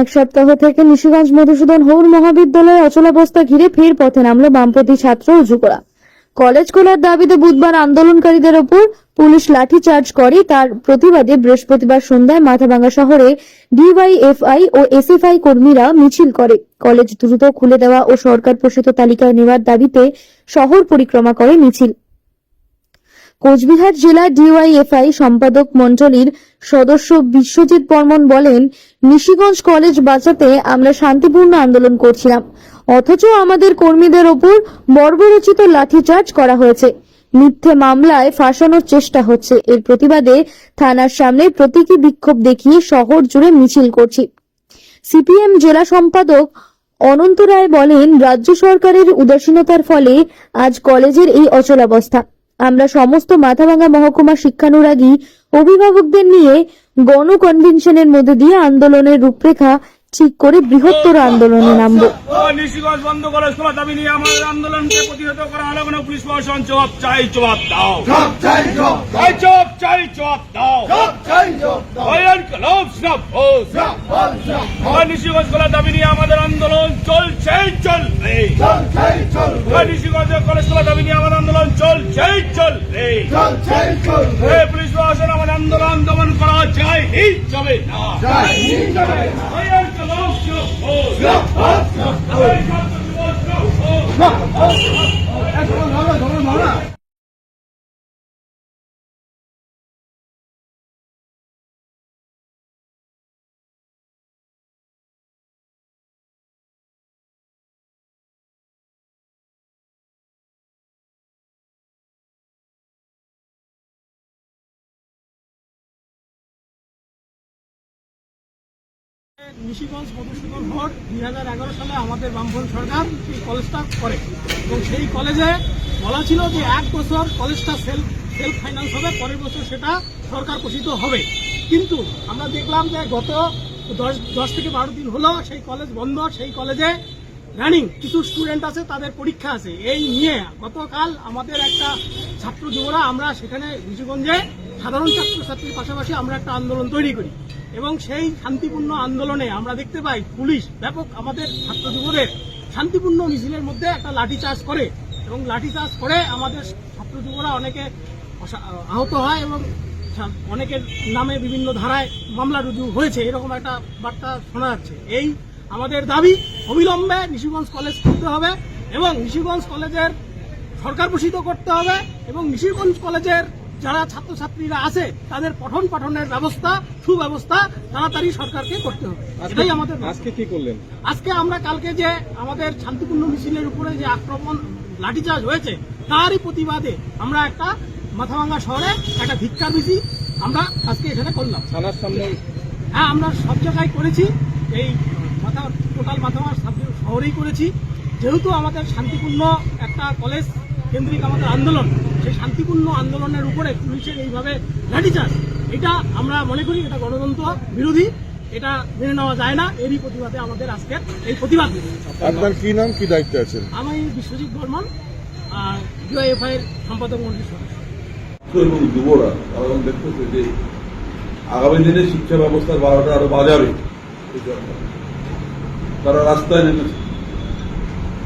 এক সপ্তাহ থেকে নিশিগঞ্জ মধুসূদন হৌর মহাবিদ্যালয়ে অচলাবস্থা ঘিরে ফের পথে নামলো বামপন্থী ছাত্র ও যুবরা কলেজ খোলার দাবিতে বুধবার আন্দোলনকারীদের ওপর পুলিশ লাঠিচার্জ করে। তার প্রতিবাদে বৃহস্পতিবার সন্ধ্যায় মাথাভাঙ্গা শহরে ডিওয়াইএফআই ও এসএফআই কর্মীরা মিছিল করে। কলেজ দ্রুত খুলে দেওয়া ও সরকার প্রসিত তালিকায় নেওয়ার দাবিতে শহর পরিক্রমা করে মিছিল। কোচবিহার জেলা ডিওয়াইএফআই সম্পাদক মণ্ডলীর সদস্য বিশ্বজিৎ বর্মন বলেন, নিশিগঞ্জ কলেজ বাঁচাতে আমরা শান্তিপূর্ণ আন্দোলন করছিলাম, অথচ আমাদের কর্মীদের ওপর বর্বরচিত লাঠিচার্জ করা হয়েছে। মিথ্যে মামলায় ফাঁসানোর চেষ্টা হচ্ছে। এর প্রতিবাদে থানার সামনে প্রতীকী বিক্ষোভ দেখিয়ে শহর জুড়ে মিছিল করছি। সিপিএম জেলা সম্পাদক অনন্ত রায় বলেন, রাজ্য সরকারের উদাসীনতার ফলে আজ কলেজের এই অচলাবস্থা। আমরা সমস্ত মাথাভাঙা মহকুমা শিক্ষানুরাগী অভিভাবকদের নিয়ে গণ কনভেনশনের মধ্যে দিয়ে আন্দোলনের রূপরেখা ঠিক করে বৃহত্তর আন্দোলনে নামবো। নিশিগঞ্জ বন্ধ করে তোমার দাবি নিয়ে আমাদের আন্দোলনকে প্রতিহত করা হলো কোনো পুলিশ প্রশাসন জবাব চাই জবাব দাও। চাই জব জবাব চাই জবাব দাও। জব চাই জব দাও। আইন কলম সব হোস জব ও নিশিগঞ্জ খোলা দাবি নিয়ে আমাদের আন্দোলন চলছে চলবে। চল চাই চল ও নিশিগঞ্জ কলেজ খোলা দাবি নিয়ে আমাদের আন্দোলন চলছে চলবে। চল চাই চল এ পুলিশ প্রশাসন আমাদের আন্দোলন দমন করা যাবে না। চাই যাবে আইন ধরো ধরো ধরো নিশিগঞ্জ মধুসূদন ভোট দুই হাজার এগারো সালে আমাদের বামফ্রন্ট সরকার এই কলেজটা করে। এবং সেই কলেজে বলা ছিল যে এক বছর কলেজটা সেলফ সেলফ ফাইন্যান্স হবে, পরের বছর সেটা সরকার পোষিত হবে। কিন্তু আমরা দেখলাম যে গত দশ দশ থেকে বারো দিন হলো সেই কলেজ বন্ধ, সেই কলেজে রানিং কিছু স্টুডেন্ট আছে, তাদের পরীক্ষা আছে। এই নিয়ে গতকাল আমাদের একটা ছাত্র যুবরা, আমরা সেখানে ঋষিগঞ্জে সাধারণ ছাত্রছাত্রীর পাশাপাশি আমরা একটা আন্দোলন তৈরি করি। এবং সেই শান্তিপূর্ণ আন্দোলনে আমরা দেখতে পাই পুলিশ ব্যাপক আমাদের ছাত্র যুবদের শান্তিপূর্ণ মিছিলের মধ্যে একটা লাঠি লাঠিচার্জ করে এবং লাঠি লাঠিচার্জ করে আমাদের ছাত্র যুবরা অনেকে আহত হয় এবং অনেকের নামে বিভিন্ন ধারায় মামলা রুজু হয়েছে, এরকম একটা বার্তা শোনা যাচ্ছে। এই আমাদের দাবি অবিলম্বে নিশিগঞ্জ কলেজ খুলতে হবে এবং নিশিগঞ্জ কলেজের সরকার পোষিত করতে হবে এবং নিশিগঞ্জ কলেজের যারা ছাত্রছাত্রীরা আছে তাদের পঠন পাঠনের ব্যবস্থা সুব্যবস্থা তাড়াতাড়ি সরকারকে করতে হবে। এটাই আমাদের আজকে কি করলেন? আজকে আমরা কালকে যে আমাদের শান্তিপূর্ণ মিছিলের উপরে যে আক্রমণ লাঠিচার্জ হয়েছে তারই প্রতিবাদে আমরা একটা মাথাভাঙ্গা শহরে একটা ভিক্ষা মিছিল আমরা আজকে এখানে করলাম। থানার সামনে হ্যাঁ আমরা সব জায়গায় করেছি। এই মাথা টোটাল মাথাভাঙ্গা শহরেই করেছি। যেহেতু আমাদের শান্তিপূর্ণ একটা কলেজ কেন্দ্রিক আমাদের আন্দোলন সেই শান্তিপূর্ণ আন্দোলনের উপরে পুলিশের এইভাবে লাঠিচার্জ এটা আমরা মনে করি এটা গণতন্ত্র বিরোধী এটা মেনে নেওয়া যায় না এরই প্রতিবাদে আমাদের আজকের এই প্রতিবাদ আপনার কি নাম কি দায়িত্বে আছেন? আমি বিশ্বজিৎ বর্মন আর ডিওএফআই এর সম্পাদক মন্ত্রীর সদস্য। এবং যুবরা তারা দেখতেছে যে আগামী দিনে শিক্ষা ব্যবস্থার বারোটা আরও বাজাবে। তারা রাস্তায় নেমেছে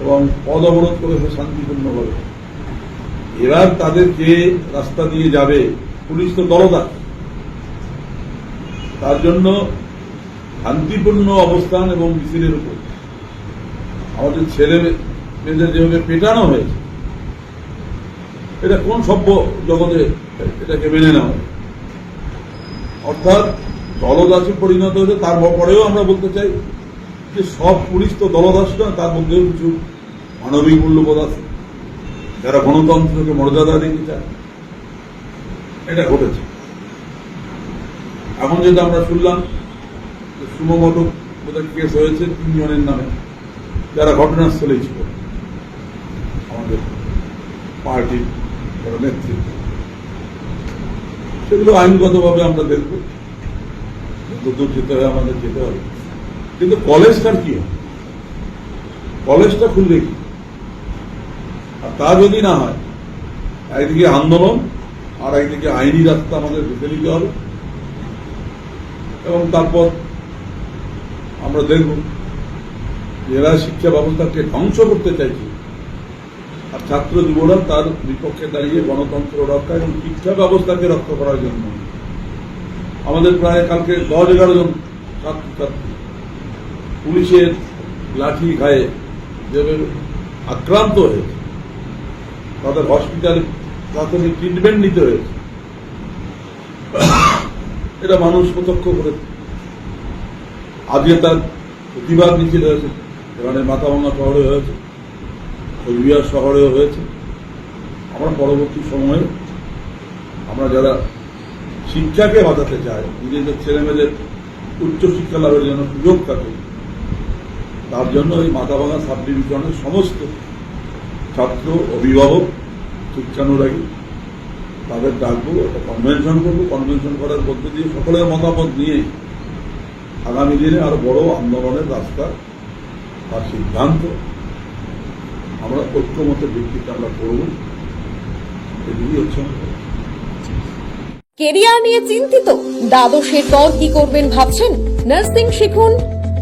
এবং পদ অবরোধ করেছে শান্তিপূর্ণভাবে। এবার তাদের যে রাস্তা দিয়ে যাবে, পুলিশ তো দলদার তার জন্য শান্তিপূর্ণ অবস্থান এবং মিছিলের উপর। আমাদের ছেলে মেয়েদের যেভাবে পেটানো হয়েছে, এটা কোন সভ্য জগতে এটাকে মেনে নেওয়া? অর্থাৎ দলদাসে পরিণত হয়েছে তার পরেও আমরা বলতে চাই যে সব পুলিশ তো দলদাস না, তার মধ্যেও কিছু মানবিক মূল্যবোধ আছে। যারা গণতন্ত্রকে মর্যাদা দিতে চায় এটা ঘটেছে। এখন যেটা আমরা শুনলাম বোধহয় কেস হয়েছে তিনজনের নামে। যারা ঘটনাস্থলেই ছিল। আমাদের পার্টির নেতৃত্ব। সেগুলো আইনগতভাবে আমরা দেখব। যতদূর যেতে হবে আমাদের যেতে হবে। কিন্তু কলেজটার কি? হবে? কলেজটা খুলবে কি? আর তা যদি না হয়, একদিকে আন্দোলন আর একদিকে আইনি রাস্তা আমাদের বেছে নিতে হবে। এবং তারপর আমরা দেখব এরা শিক্ষা ব্যবস্থাকে ধ্বংস করতে চাইছে। আর ছাত্র যুবরা তার বিপক্ষে দাঁড়িয়ে গণতন্ত্র রক্ষা এবং শিক্ষা ব্যবস্থাকে রক্ষা করার জন্য। আমাদের প্রায় কালকে দশ এগারো জন ছাত্রছাত্রী পুলিশের লাঠি গায়ে যেভাবে আক্রান্ত হয়েছে। তাদের হসপিটালে প্রাথমিক ট্রিটমেন্ট নিতে হয়েছে, এটা মানুষ প্রত্যক্ষ করে। আজকে তার প্রতিবাদ মিছিল হয়েছে এখানে মাথাভাঙা শহরে হয়েছে কোচবিহার শহরেও হয়েছে। আমরা পরবর্তী সময়ে আমরা যারা শিক্ষাকে বাঁচাতে চাই, নিজেদের ছেলেমেয়েদের উচ্চশিক্ষা লাভের জন্য সুযোগ থাকে, তার জন্য এই মাথাভাঙা সাব ডিভিশনের সমস্ত ছাত্র, অভিভাবক শিক্ষানুরাগী তাদের ডাকবো, একটা কনভেনশন করব কনভেনশন করার মধ্যে দিয়ে সকলের মতামত নিয়ে আগামী দিনে আরও বড় আন্দোলনের রাস্তা তার সিদ্ধান্ত আমরা ঐক্যমতের ভিত্তিতে আমরা করব এগুলি হচ্ছে কেরিয়ার নিয়ে চিন্তিত। দ্বাদশের পর কি করবেন ভাবছেন? নার্সিং শিখুন